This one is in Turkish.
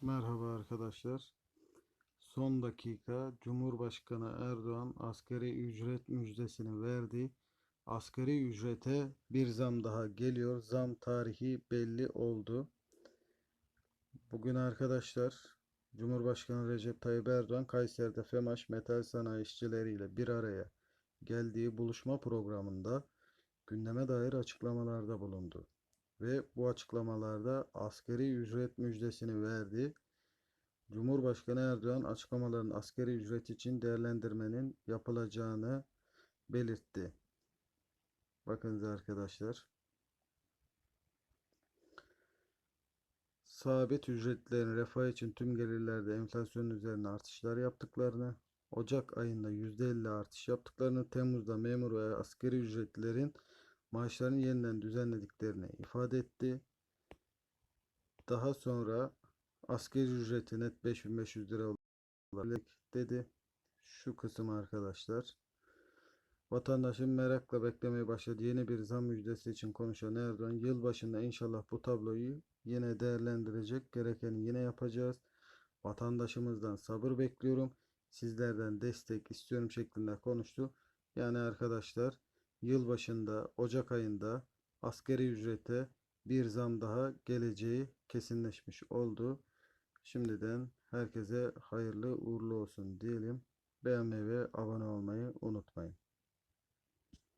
Merhaba arkadaşlar. Son dakika Cumhurbaşkanı Erdoğan asgari ücret müjdesini verdi. Asgari ücrete bir zam daha geliyor. Zam tarihi belli oldu. Bugün arkadaşlar Cumhurbaşkanı Recep Tayyip Erdoğan Kayseri'de FEMAŞ metal sanayi işçileriyle bir araya geldiği buluşma programında gündeme dair açıklamalarda bulundu ve bu açıklamalarda asgari ücret müjdesini verdi. Cumhurbaşkanı Erdoğan açıklamaların asgari ücret için değerlendirmenin yapılacağını belirtti. Bakınız arkadaşlar. Sabit ücretlerin refah için tüm gelirlerde enflasyon üzerine artışlar yaptıklarını, Ocak ayında %50 artış yaptıklarını, Temmuz'da memur ve asgari ücretlilerin maaşlarını yeniden düzenlediklerini ifade etti. Daha sonra asgari ücreti net 5500 lira olacak dedi. Şu kısım arkadaşlar. Vatandaşın merakla beklemeye başladığı yeni bir zam müjdesi için konuşan Erdoğan, yılbaşında inşallah bu tabloyu yine değerlendirecek, gerekeni yine yapacağız. Vatandaşımızdan sabır bekliyorum. Sizlerden destek istiyorum şeklinde konuştu. Yani arkadaşlar yılbaşında Ocak ayında askeri ücrete bir zam daha geleceği kesinleşmiş oldu. Şimdiden herkese hayırlı uğurlu olsun diyelim. Beğenmeyi ve abone olmayı unutmayın.